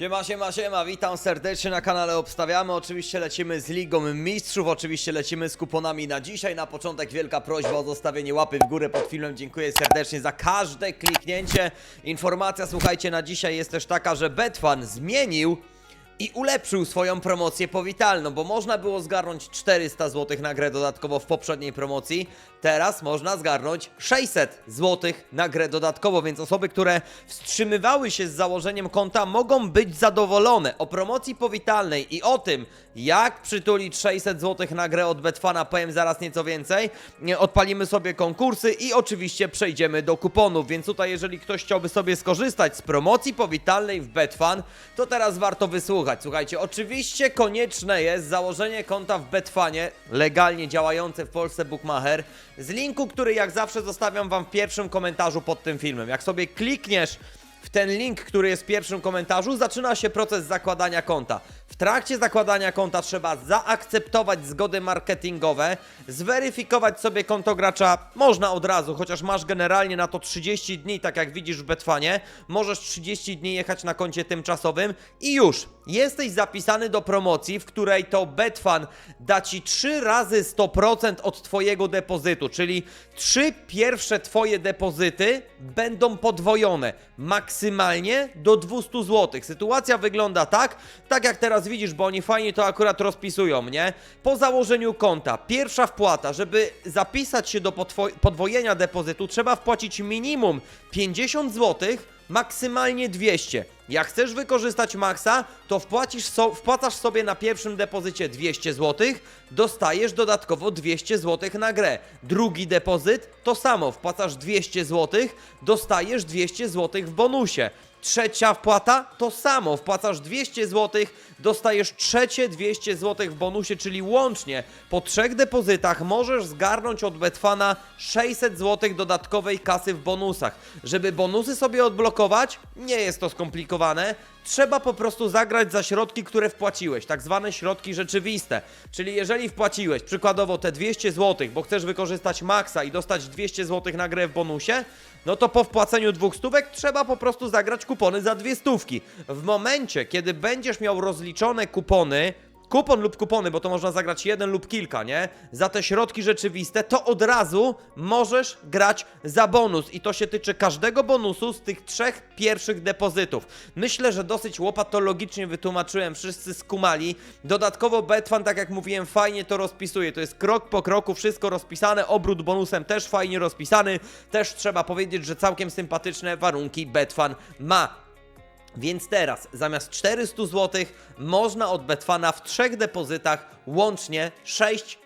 Siema, siema, siema, witam serdecznie na kanale Obstawiamy. Oczywiście lecimy z Ligą Mistrzów, oczywiście lecimy z kuponami na dzisiaj. Na początek wielka prośba o zostawienie łapy w górę pod filmem. Dziękuję serdecznie za każde kliknięcie. Informacja, słuchajcie, na dzisiaj jest też taka, że Betfan zmienił i ulepszył swoją promocję powitalną, bo można było zgarnąć 400 zł na grę dodatkowo w poprzedniej promocji, teraz można zgarnąć 600 zł na grę dodatkowo, więc osoby, które wstrzymywały się z założeniem konta mogą być zadowolone. O promocji powitalnej i o tym, jak przytulić 600 zł na grę od Betfana, powiem zaraz nieco więcej. Odpalimy sobie konkursy i oczywiście przejdziemy do kuponów, więc tutaj jeżeli ktoś chciałby sobie skorzystać z promocji powitalnej w Betfan, to teraz warto wysłuchać. Słuchajcie, oczywiście konieczne jest założenie konta w Betfanie, legalnie działające w Polsce Bookmacher, z linku, który jak zawsze zostawiam wam w pierwszym komentarzu pod tym filmem. Jak sobie klikniesz w ten link, który jest w pierwszym komentarzu, zaczyna się proces zakładania konta. W trakcie zakładania konta trzeba zaakceptować zgody marketingowe, zweryfikować sobie konto gracza można od razu, chociaż masz generalnie na to 30 dni, tak jak widzisz w Betfanie. Możesz 30 dni jechać na koncie tymczasowym i już. Jesteś zapisany do promocji, w której to Betfan da ci 3 razy 100% od twojego depozytu, czyli 3 pierwsze twoje depozyty będą podwojone maksymalnie do 200 zł. Sytuacja wygląda tak, tak jak teraz widzisz, bo oni fajnie to akurat rozpisują, nie? Po założeniu konta, pierwsza wpłata, żeby zapisać się do podwo- podwojenia depozytu, trzeba wpłacić minimum 50 zł, maksymalnie 200. Jak chcesz wykorzystać maksa, to wpłacisz so, wpłacasz sobie na pierwszym depozycie 200 zł, dostajesz dodatkowo 200 zł na grę. Drugi depozyt to samo, wpłacasz 200 zł, dostajesz 200 zł w bonusie. Trzecia wpłata to samo, wpłacasz 200 zł, dostajesz trzecie 200 zł w bonusie, czyli łącznie po trzech depozytach możesz zgarnąć od Betfana 600 zł dodatkowej kasy w bonusach. Żeby bonusy sobie odblokować, nie jest to skomplikowane. Trzeba po prostu zagrać za środki, które wpłaciłeś, tak zwane środki rzeczywiste. Czyli jeżeli wpłaciłeś przykładowo te 200 zł, bo chcesz wykorzystać maksa i dostać 200 zł na grę w bonusie, no to po wpłaceniu dwóch stówek trzeba po prostu zagrać kupony za dwie stówki. W momencie, kiedy będziesz miał rozliczone kupony, kupon lub kupony, bo to można zagrać jeden lub kilka, nie? Za te środki rzeczywiste, to od razu możesz grać za bonus i to się tyczy każdego bonusu z tych trzech pierwszych depozytów. Myślę, że dosyć łopatologicznie wytłumaczyłem, wszyscy skumali. Dodatkowo Betfan, tak jak mówiłem, fajnie to rozpisuje. To jest krok po kroku, wszystko rozpisane, obrót bonusem też fajnie rozpisany. Też trzeba powiedzieć, że całkiem sympatyczne warunki Betfan ma. Więc teraz zamiast 400 zł można od Betfana w trzech depozytach łącznie 600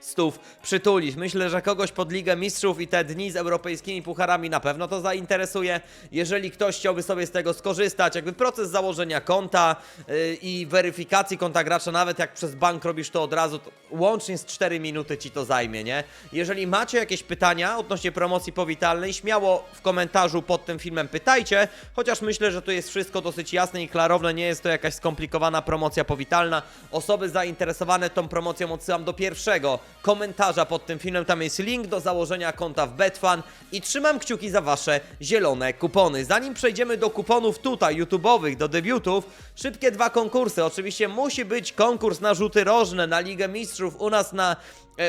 przytulić. Myślę, że kogoś pod Ligę Mistrzów i te dni z europejskimi pucharami na pewno to zainteresuje. Jeżeli ktoś chciałby sobie z tego skorzystać, jakby proces założenia konta yy, i weryfikacji konta gracza, nawet jak przez bank robisz to od razu, to łącznie z 4 minuty ci to zajmie, nie? Jeżeli macie jakieś pytania odnośnie promocji powitalnej, śmiało w komentarzu pod tym filmem pytajcie, chociaż myślę, że tu jest wszystko dosyć jasne i klarowne, nie jest to jakaś skomplikowana promocja powitalna. Osoby zainteresowane tą promocją odsyłam do pierwszego komentarza pod tym filmem, tam jest link do założenia konta w Betfan i trzymam kciuki za wasze zielone kupony. Zanim przejdziemy do kuponów tutaj, YouTube'owych, do debiutów, szybkie dwa konkursy. Oczywiście musi być konkurs na rzuty rożne, na Ligę Mistrzów u nas na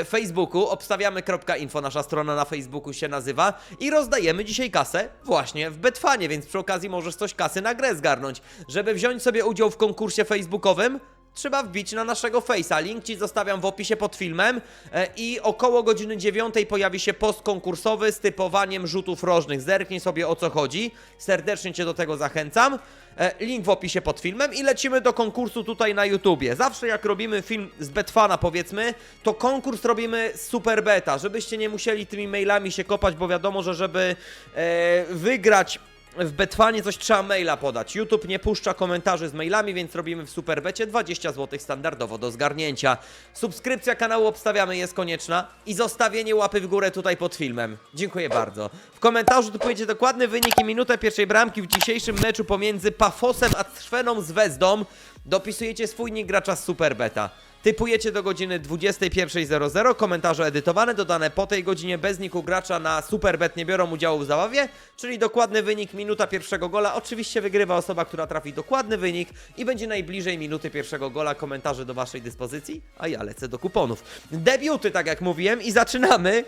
Facebooku, obstawiamy.info, nasza strona na Facebooku się nazywa i rozdajemy dzisiaj kasę właśnie w Betfanie, więc przy okazji możesz coś kasy na grę zgarnąć. Żeby wziąć sobie udział w konkursie facebookowym, trzeba wbić na naszego Face'a. Link Ci zostawiam w opisie pod filmem e, i około godziny 9 pojawi się post konkursowy z typowaniem rzutów rożnych. Zerknij sobie o co chodzi. Serdecznie Cię do tego zachęcam. E, Link w opisie pod filmem i lecimy do konkursu tutaj na YouTubie. Zawsze jak robimy film z Betfana powiedzmy, to konkurs robimy super beta, żebyście nie musieli tymi mailami się kopać, bo wiadomo, że żeby e, wygrać w Betfanie coś trzeba maila podać. YouTube nie puszcza komentarzy z mailami, więc robimy w Superbecie 20 zł standardowo do zgarnięcia. Subskrypcja kanału Obstawiamy jest konieczna i zostawienie łapy w górę tutaj pod filmem. Dziękuję bardzo. W komentarzu tu powiecie dokładny wynik i minutę pierwszej bramki w dzisiejszym meczu pomiędzy Pafosem a Trzweną z Wezdą. dopisujecie swój nick gracza z Superbeta. Typujecie do godziny 21.00, komentarze edytowane, dodane po tej godzinie bez niku gracza na Superbet nie biorą udziału w zabawie, czyli dokładny wynik minuta pierwszego gola. Oczywiście wygrywa osoba, która trafi dokładny wynik i będzie najbliżej minuty pierwszego gola. Komentarze do waszej dyspozycji, a ja lecę do kuponów. Debiuty, tak jak mówiłem, i zaczynamy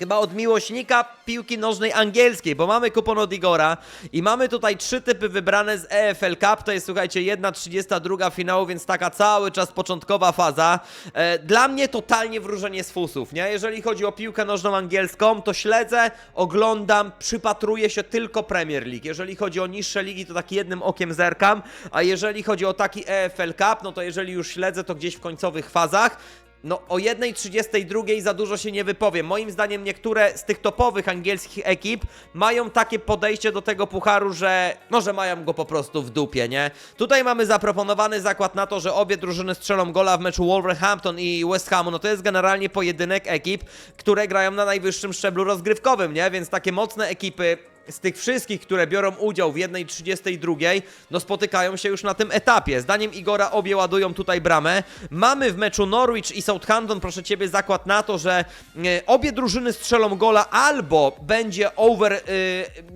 Chyba od miłośnika piłki nożnej angielskiej, bo mamy kupon od Igora i mamy tutaj trzy typy wybrane z EFL Cup. To jest, słuchajcie, jedna 32 finału, więc taka cały czas początkowa faza. E, dla mnie totalnie wróżenie z fusów, nie? Jeżeli chodzi o piłkę nożną angielską, to śledzę, oglądam, przypatruję się tylko Premier League. Jeżeli chodzi o niższe ligi, to tak jednym okiem zerkam, a jeżeli chodzi o taki EFL Cup, no to jeżeli już śledzę, to gdzieś w końcowych fazach. No, o 1.32 za dużo się nie wypowiem. Moim zdaniem niektóre z tych topowych angielskich ekip mają takie podejście do tego pucharu, że może mają go po prostu w dupie, nie? Tutaj mamy zaproponowany zakład na to, że obie drużyny strzelą gola w meczu Wolverhampton i West Hamu. No to jest generalnie pojedynek ekip, które grają na najwyższym szczeblu rozgrywkowym, nie? Więc takie mocne ekipy z tych wszystkich, które biorą udział w 1.32, no spotykają się już na tym etapie. Zdaniem Igora obie ładują tutaj bramę. Mamy w meczu Norwich i Southampton, proszę Ciebie, zakład na to, że e, obie drużyny strzelą gola albo będzie over e,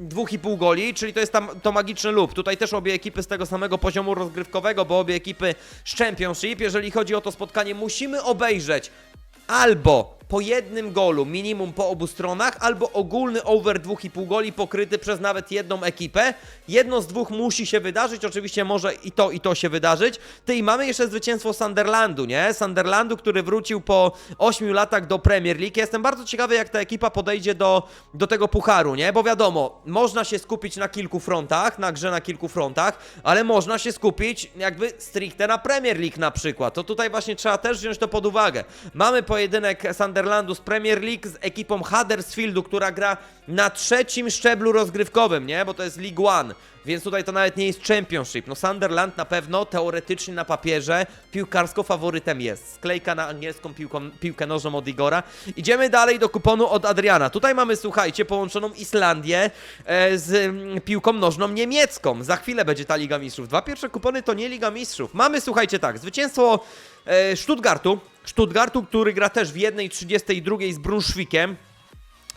2,5 goli, czyli to jest tam to magiczny lub. Tutaj też obie ekipy z tego samego poziomu rozgrywkowego, bo obie ekipy z Championship. Jeżeli chodzi o to spotkanie, musimy obejrzeć albo po jednym golu minimum po obu stronach, albo ogólny over 2,5 goli pokryty przez nawet jedną ekipę. Jedno z dwóch musi się wydarzyć, oczywiście może i to, i to się wydarzyć. Ty i mamy jeszcze zwycięstwo Sunderlandu, nie? Sunderlandu, który wrócił po 8 latach do Premier League. Jestem bardzo ciekawy, jak ta ekipa podejdzie do, do tego pucharu, nie? Bo wiadomo, można się skupić na kilku frontach, na grze na kilku frontach, ale można się skupić jakby stricte na Premier League na przykład. To tutaj właśnie trzeba też wziąć to pod uwagę. Mamy pojedynek Sunderlandu z Premier League z ekipą Huddersfieldu, która gra na trzecim szczeblu rozgrywkowym, nie? Bo to jest League One. Więc tutaj to nawet nie jest Championship. No Sunderland na pewno teoretycznie na papierze piłkarsko faworytem jest. Sklejka na angielską piłką, piłkę nożną od Igora. Idziemy dalej do kuponu od Adriana. Tutaj mamy, słuchajcie, połączoną Islandię e, z mm, piłką nożną niemiecką. Za chwilę będzie ta Liga Mistrzów. Dwa pierwsze kupony to nie Liga Mistrzów. Mamy, słuchajcie, tak, zwycięstwo e, Stuttgartu. Stuttgartu, który gra też w 1.32 z Brunschwickiem.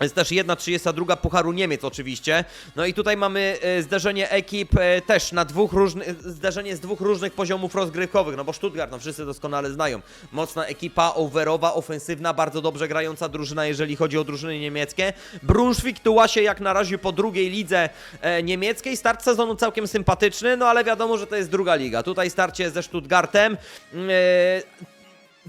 Jest też 1.32 Pucharu Niemiec oczywiście. No i tutaj mamy e, zderzenie ekip e, też na dwóch różnych, zderzenie z dwóch różnych poziomów rozgrywkowych, no bo Stuttgart, no wszyscy doskonale znają. Mocna ekipa, overowa, ofensywna, bardzo dobrze grająca drużyna, jeżeli chodzi o drużyny niemieckie. Brunswick tuła się jak na razie po drugiej lidze e, niemieckiej. Start sezonu całkiem sympatyczny, no ale wiadomo, że to jest druga liga. Tutaj starcie ze Stuttgartem. E,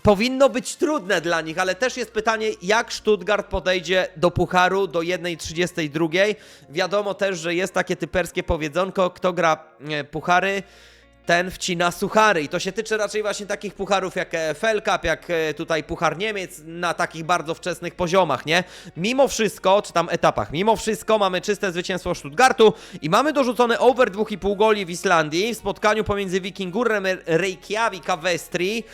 powinno być trudne dla nich, ale też jest pytanie, jak Stuttgart podejdzie do pucharu do 1.32. Wiadomo też, że jest takie typerskie powiedzonko, kto gra e, puchary, ten wcina suchary. I to się tyczy raczej właśnie takich pucharów jak EFL Cup, jak e, tutaj Puchar Niemiec na takich bardzo wczesnych poziomach, nie? Mimo wszystko, czy tam etapach, mimo wszystko mamy czyste zwycięstwo Stuttgartu i mamy dorzucony over 2,5 goli w Islandii w spotkaniu pomiędzy Wikingurem Reykjavik a Westri.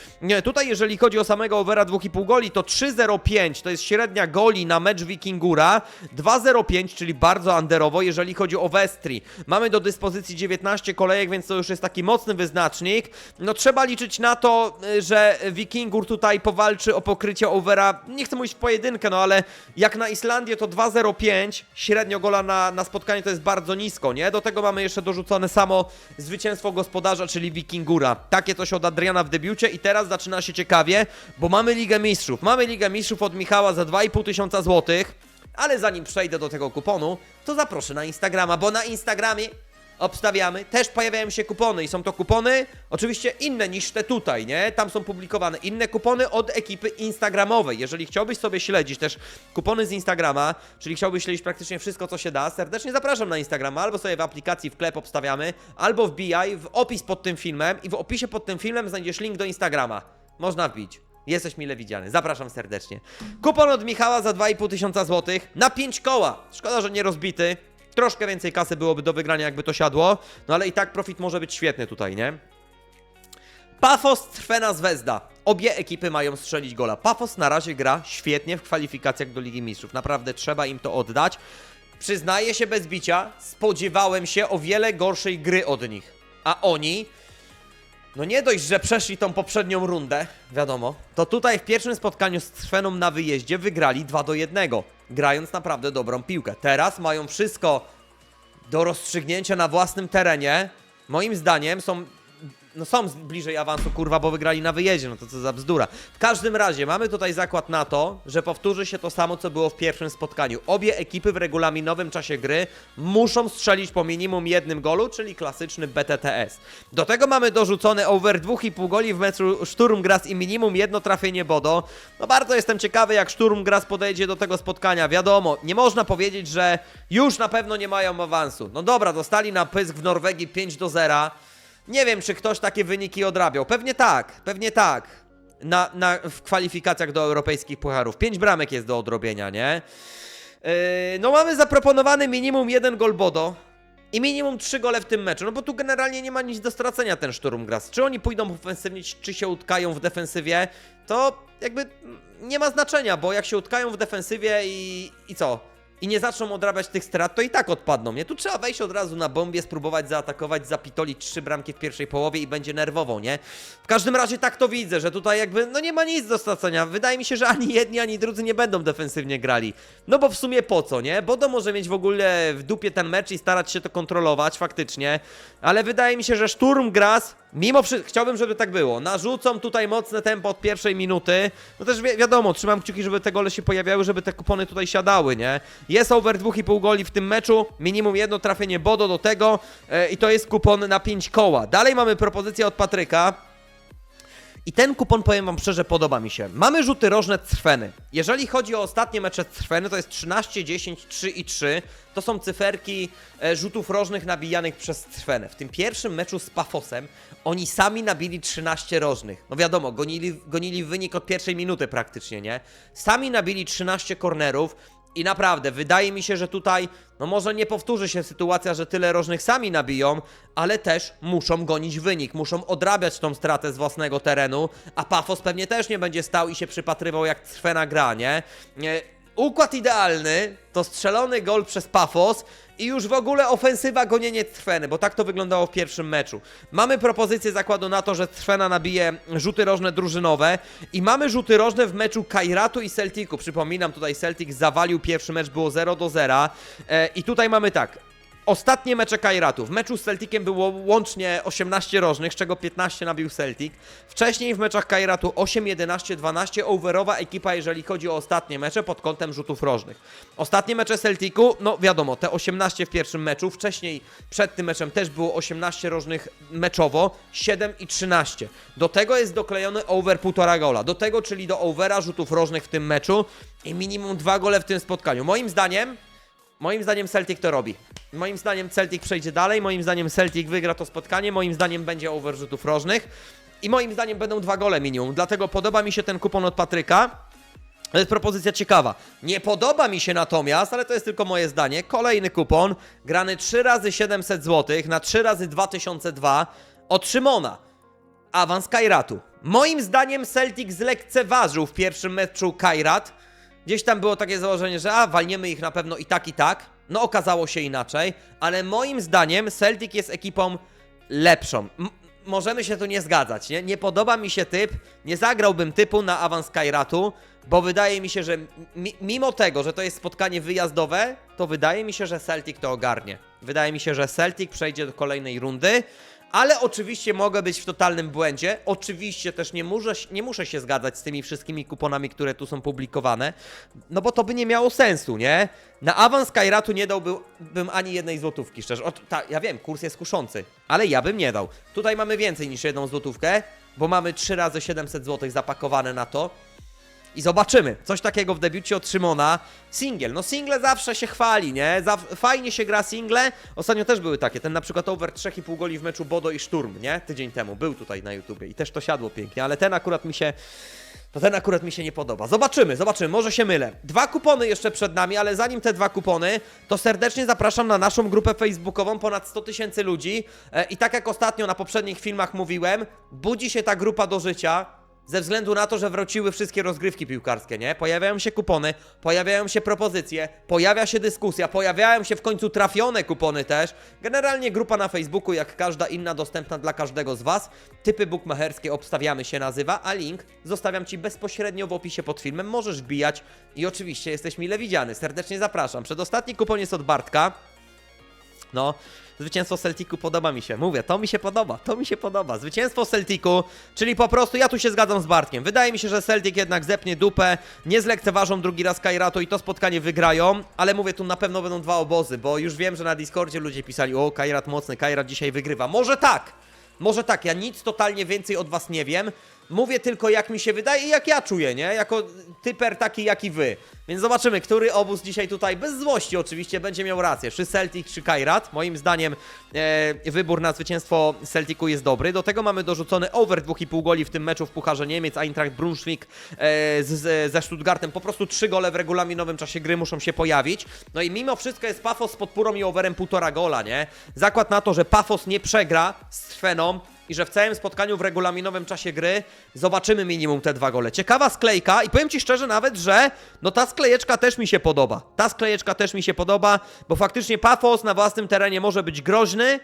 Tutaj jeżeli chodzi o samego overa 2,5 goli, to 3,05 to jest średnia goli na mecz Wikingura, 2,05, czyli bardzo underowo, jeżeli chodzi o Westri. Mamy do dyspozycji 19 kolejek, więc to już jest taki mocny wyznacznik. No trzeba liczyć na to, y, że Wikingur tutaj powalczy o pokrycie overa, nie chcę mówić w pojedynkę, no ale jak na Islandię to 2,05, średnio gola na, na spotkanie to jest bardzo nisko, nie? Do tego mamy jeszcze dorzucone samo zwycięstwo gospodarza, czyli Wikingura. Takie coś od Adriana w debiucie i teraz zaczyna się ciekawie, bo mamy Ligę Mistrzów. Mamy Ligę Mistrzów od Michała za 2,5 tysiąca złotych. Ale zanim przejdę do tego kuponu, to zaproszę na Instagrama, bo na Instagramie obstawiamy, też pojawiają się kupony i są to kupony oczywiście inne niż te tutaj, nie? Tam są publikowane inne kupony od ekipy instagramowej. Jeżeli chciałbyś sobie śledzić też kupony z Instagrama, czyli chciałbyś śledzić praktycznie wszystko, co się da, serdecznie zapraszam na Instagrama, albo sobie w aplikacji wklep obstawiamy, albo wbijaj w opis pod tym filmem i w opisie pod tym filmem znajdziesz link do Instagrama. Można wbić. Jesteś mile widziany. Zapraszam serdecznie. Kupon od Michała za 2,5 tysiąca złotych na 5 koła. Szkoda, że nie rozbity. Troszkę więcej kasy byłoby do wygrania, jakby to siadło. No ale i tak profit może być świetny tutaj, nie? Pafos Trfena Zvezda. Obie ekipy mają strzelić gola. Pafos na razie gra świetnie w kwalifikacjach do Ligi Mistrzów. Naprawdę trzeba im to oddać. Przyznaję się bez bicia, spodziewałem się o wiele gorszej gry od nich. A oni no nie dość, że przeszli tą poprzednią rundę, wiadomo, to tutaj w pierwszym spotkaniu z Trweną na wyjeździe wygrali 2 do 1, grając naprawdę dobrą piłkę. Teraz mają wszystko do rozstrzygnięcia na własnym terenie. Moim zdaniem są. No są bliżej awansu, kurwa, bo wygrali na wyjeździe, no to co za bzdura. W każdym razie mamy tutaj zakład na to, że powtórzy się to samo, co było w pierwszym spotkaniu. Obie ekipy w regulaminowym czasie gry muszą strzelić po minimum jednym golu, czyli klasyczny BTTS. Do tego mamy dorzucony over 2,5 goli w meczu Szturm Gras i minimum jedno trafienie Bodo. No bardzo jestem ciekawy, jak Szturm Gras podejdzie do tego spotkania. Wiadomo, nie można powiedzieć, że już na pewno nie mają awansu. No dobra, dostali na pysk w Norwegii 5 do 0. Nie wiem, czy ktoś takie wyniki odrabiał. Pewnie tak, pewnie tak. Na, na, w kwalifikacjach do europejskich pucharów. 5 bramek jest do odrobienia, nie? Yy, no mamy zaproponowany minimum jeden gol Bodo i minimum 3 gole w tym meczu, no bo tu generalnie nie ma nic do stracenia ten Szturm Gras. Czy oni pójdą ofensywnie, czy się utkają w defensywie, to jakby nie ma znaczenia, bo jak się utkają w defensywie i, i co? I nie zaczną odrabiać tych strat, to i tak odpadną, nie? Tu trzeba wejść od razu na bombie, spróbować zaatakować, zapitolić trzy bramki w pierwszej połowie i będzie nerwowo, nie? W każdym razie tak to widzę, że tutaj jakby, no nie ma nic do stracenia. Wydaje mi się, że ani jedni, ani drudzy nie będą defensywnie grali. No bo w sumie po co, nie? Bodo może mieć w ogóle w dupie ten mecz i starać się to kontrolować faktycznie, ale wydaje mi się, że Szturm Gras, mimo wszystko, chciałbym, żeby tak było, narzucą tutaj mocne tempo od pierwszej minuty, no też wi wiadomo, trzymam kciuki, żeby te gole się pojawiały, żeby te kupony tutaj siadały, nie? Jest over 2,5 goli w tym meczu, minimum jedno trafienie Bodo do tego. E, i to jest kupon na 5 koła. Dalej mamy propozycję od Patryka, i ten kupon, powiem wam szczerze, podoba mi się. Mamy rzuty rożne Trweny. Jeżeli chodzi o ostatnie mecze Trweny, to jest 13, 10, 3 i 3. To są cyferki e, rzutów rożnych nabijanych przez Trwenę. W tym pierwszym meczu z Pafosem oni sami nabili 13 rożnych. No wiadomo, gonili, gonili wynik od pierwszej minuty praktycznie, nie? Sami nabili 13 kornerów. I naprawdę, wydaje mi się, że tutaj, no może nie powtórzy się sytuacja, że tyle rożnych sami nabiją, ale też muszą gonić wynik, muszą odrabiać tą stratę z własnego terenu, a Pafos pewnie też nie będzie stał i się przypatrywał jak Trwena gra, nie? nie układ idealny to strzelony gol przez Pafos i już w ogóle ofensywa gonienie Trweny, bo tak to wyglądało w pierwszym meczu. Mamy propozycję zakładu na to, że Trwena nabije rzuty rożne drużynowe i mamy rzuty rożne w meczu Kairatu i Celticu. Przypominam, tutaj Celtic zawalił pierwszy mecz, było 0 do 0 e, i tutaj mamy tak. Ostatnie mecze Kairatu. W meczu z Celticiem było łącznie 18 rożnych, z czego 15 nabił Celtic. Wcześniej w meczach Kairatu 8, 11, 12 overowa ekipa, jeżeli chodzi o ostatnie mecze pod kątem rzutów rożnych. Ostatnie mecze Celticu, no wiadomo, te 18 w pierwszym meczu. Wcześniej przed tym meczem też było 18 rożnych meczowo, 7 i 13. Do tego jest doklejony over 1,5 gola. Do tego, czyli do overa rzutów rożnych w tym meczu i minimum 2 gole w tym spotkaniu. Moim zdaniem Moim zdaniem Celtic to robi. Moim zdaniem Celtic przejdzie dalej, moim zdaniem Celtic wygra to spotkanie, moim zdaniem będzie over rzutów rożnych i moim zdaniem będą dwa gole minimum. Dlatego podoba mi się ten kupon od Patryka. To jest propozycja ciekawa. Nie podoba mi się natomiast, ale to jest tylko moje zdanie, kolejny kupon grany 3 razy 700 zł na 3 razy 2002 od Szymona. Awans Kairatu. Moim zdaniem Celtic zlekceważył w pierwszym meczu Kairat. Gdzieś tam było takie założenie, że a, walniemy ich na pewno i tak, i tak. No okazało się inaczej, ale moim zdaniem Celtic jest ekipą lepszą. M możemy się tu nie zgadzać, nie? Nie podoba mi się typ, nie zagrałbym typu na awans Kairatu, bo wydaje mi się, że mi mimo tego, że to jest spotkanie wyjazdowe, to wydaje mi się, że Celtic to ogarnie. Wydaje mi się, że Celtic przejdzie do kolejnej rundy. Ale oczywiście mogę być w totalnym błędzie. Oczywiście też nie muszę, nie muszę się zgadzać z tymi wszystkimi kuponami, które tu są publikowane, no bo to by nie miało sensu, nie? Na awans Kairatu nie dałbym bym ani jednej złotówki, szczerze. O, ta, ja wiem, kurs jest kuszący, ale ja bym nie dał. Tutaj mamy więcej niż jedną złotówkę, bo mamy 3 razy 700 złotych zapakowane na to. I zobaczymy. Coś takiego w debiucie od Szymona. Singiel. No single zawsze się chwali, nie? Zaw- fajnie się gra single. Ostatnio też były takie. Ten na przykład over 3,5 goli w meczu Bodo i Szturm, nie? Tydzień temu. Był tutaj na YouTubie i też to siadło pięknie, ale ten akurat mi się... To ten akurat mi się nie podoba. Zobaczymy, zobaczymy, może się mylę. Dwa kupony jeszcze przed nami, ale zanim te dwa kupony, to serdecznie zapraszam na naszą grupę facebookową, ponad 100 tysięcy ludzi. E, I tak jak ostatnio na poprzednich filmach mówiłem, budzi się ta grupa do życia. Ze względu na to, że wróciły wszystkie rozgrywki piłkarskie, nie? Pojawiają się kupony, pojawiają się propozycje, pojawia się dyskusja, pojawiają się w końcu trafione kupony też. Generalnie grupa na Facebooku, jak każda inna, dostępna dla każdego z Was. Typy bukmacherskie obstawiamy się nazywa, a link zostawiam Ci bezpośrednio w opisie pod filmem. Możesz wbijać i oczywiście jesteś mile widziany. Serdecznie zapraszam. Przedostatni kupon jest od Bartka. No, zwycięstwo Celticu podoba mi się. Mówię, to mi się podoba, to mi się podoba. Zwycięstwo Celticu, czyli po prostu ja tu się zgadzam z Bartkiem. Wydaje mi się, że Celtic jednak zepnie dupę, nie zlekceważą drugi raz Kairatu i to spotkanie wygrają, ale mówię, tu na pewno będą dwa obozy, bo już wiem, że na Discordzie ludzie pisali, o, Kairat mocny, Kairat dzisiaj wygrywa. Może tak, może tak, ja nic totalnie więcej od was nie wiem. Mówię tylko jak mi się wydaje i jak ja czuję, nie? Jako typer taki jak i wy. Więc zobaczymy, który obóz dzisiaj tutaj, bez złości oczywiście, będzie miał rację. Czy Celtic, czy Kairat. Moim zdaniem e, wybór na zwycięstwo Celticu jest dobry. Do tego mamy dorzucony over 2,5 goli w tym meczu w Pucharze Niemiec. Eintracht Brunswick e, z, z, ze Stuttgartem. Po prostu 3 gole w regulaminowym czasie gry muszą się pojawić. No i mimo wszystko jest Pafos z podpórą i overem 1,5 gola, nie? Zakład na to, że Pafos nie przegra z Trweną i że w całym spotkaniu w regulaminowym czasie gry zobaczymy minimum te dwa gole. Ciekawa sklejka i powiem Ci szczerze nawet, że no ta sklejeczka też mi się podoba. Ta sklejeczka też mi się podoba, bo faktycznie Pafos na własnym terenie może być groźny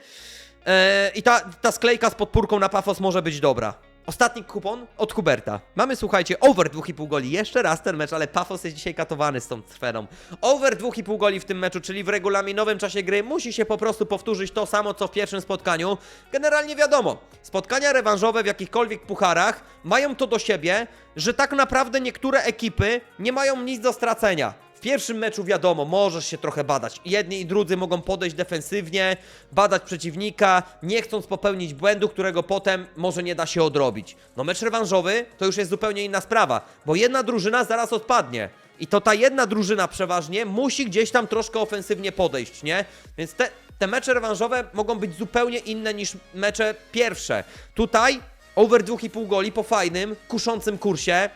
e, i ta, ta sklejka z podpórką na Pafos może być dobra. Ostatni kupon od Huberta. Mamy, słuchajcie, over 2,5 goli. Jeszcze raz ten mecz, ale Pafos jest dzisiaj katowany z tą trweną. Over 2,5 goli w tym meczu, czyli w regulaminowym czasie gry musi się po prostu powtórzyć to samo, co w pierwszym spotkaniu. Generalnie wiadomo, spotkania rewanżowe w jakichkolwiek pucharach mają to do siebie, że tak naprawdę niektóre ekipy nie mają nic do stracenia. W pierwszym meczu wiadomo, możesz się trochę badać. Jedni i drudzy mogą podejść defensywnie, badać przeciwnika, nie chcąc popełnić błędu, którego potem może nie da się odrobić. No mecz rewanżowy to już jest zupełnie inna sprawa, bo jedna drużyna zaraz odpadnie. I to ta jedna drużyna przeważnie musi gdzieś tam troszkę ofensywnie podejść, nie? Więc te, te mecze rewanżowe mogą być zupełnie inne niż mecze pierwsze. Tutaj over 2,5 goli po fajnym, kuszącym kursie.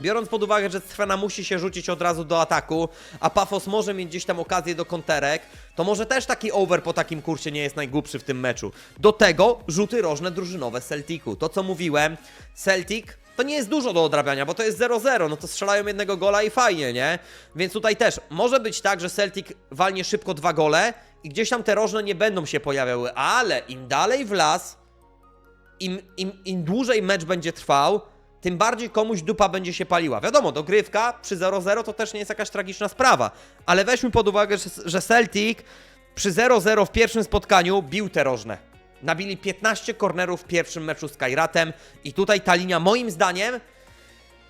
Biorąc pod uwagę, że Strfena musi się rzucić od razu do ataku, a Pafos może mieć gdzieś tam okazję do konterek, to może też taki over po takim kursie nie jest najgłupszy w tym meczu. Do tego rzuty rożne drużynowe Celticu. To co mówiłem, Celtic to nie jest dużo do odrabiania, bo to jest 0-0, no to strzelają jednego gola i fajnie, nie? Więc tutaj też może być tak, że Celtic walnie szybko dwa gole i gdzieś tam te rożne nie będą się pojawiały, ale im dalej w las, im, im, im dłużej mecz będzie trwał, tym bardziej komuś dupa będzie się paliła. Wiadomo, dogrywka przy 0-0 to też nie jest jakaś tragiczna sprawa, ale weźmy pod uwagę, że, Celtic przy 0-0 w pierwszym spotkaniu bił te rożne. Nabili 15 kornerów w pierwszym meczu z Kairatem i tutaj ta linia moim zdaniem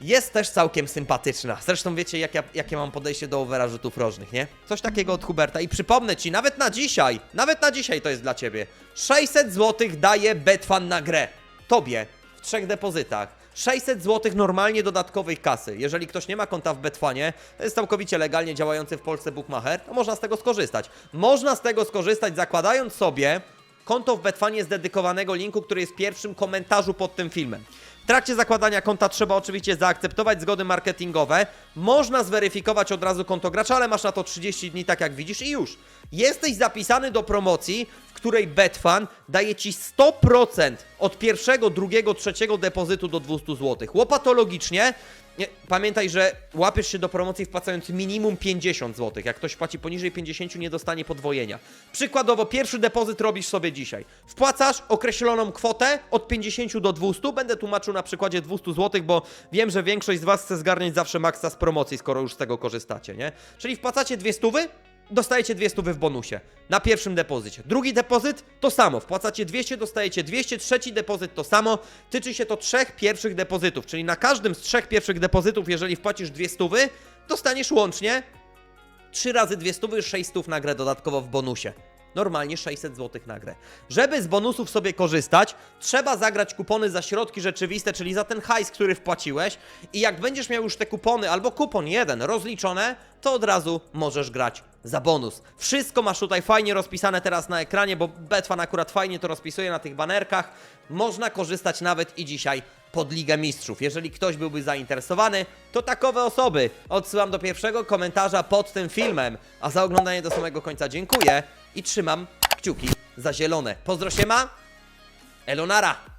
jest też całkiem sympatyczna. Zresztą wiecie, jak ja, jakie mam podejście do overa rzutów rożnych, nie? Coś takiego od Huberta. I przypomnę ci, nawet na dzisiaj, nawet na dzisiaj to jest dla ciebie. 600 zł daje Betfan na grę. Tobie, w trzech depozytach. 600 zł normalnie dodatkowej kasy. Jeżeli ktoś nie ma konta w Betfanie, to jest całkowicie legalnie działający w Polsce bookmacher, to można z tego skorzystać. Można z tego skorzystać zakładając sobie konto w Betfanie z dedykowanego linku, który jest w pierwszym komentarzu pod tym filmem. W trakcie zakładania konta trzeba oczywiście zaakceptować zgody marketingowe. Można zweryfikować od razu konto gracza, ale masz na to 30 dni, tak jak widzisz, i już. Jesteś zapisany do promocji, w której Betfan daje ci 100% od pierwszego, drugiego, trzeciego depozytu do 200 zł. Łopatologicznie. Nie, pamiętaj, że łapiesz się do promocji wpłacając minimum 50 zł. Jak ktoś płaci poniżej 50, nie dostanie podwojenia. Przykładowo, pierwszy depozyt robisz sobie dzisiaj. Wpłacasz określoną kwotę od 50 do 200. Będę tłumaczył na przykładzie 200 zł, bo wiem, że większość z Was chce zgarniać zawsze maksa z promocji, skoro już z tego korzystacie, nie? Czyli wpłacacie 200, dostajecie 200 w bonusie na pierwszym depozycie. Drugi depozyt to samo, wpłacacie 200, dostajecie 200, trzeci depozyt to samo. Tyczy się to trzech pierwszych depozytów, czyli na każdym z trzech pierwszych depozytów, jeżeli wpłacisz 200, dostaniesz łącznie 3 razy 200, 600 na grę dodatkowo w bonusie. Normalnie 600 zł na grę. Żeby z bonusów sobie korzystać, trzeba zagrać kupony za środki rzeczywiste, czyli za ten hajs, który wpłaciłeś. I jak będziesz miał już te kupony albo kupon jeden rozliczone, to od razu możesz grać za bonus. Wszystko masz tutaj fajnie rozpisane teraz na ekranie, bo Betfan akurat fajnie to rozpisuje na tych banerkach. Można korzystać nawet i dzisiaj pod Ligę Mistrzów. Jeżeli ktoś byłby zainteresowany, to takowe osoby odsyłam do pierwszego komentarza pod tym filmem. A za oglądanie do samego końca dziękuję i trzymam kciuki za zielone. Pozdro się ma, Elonara!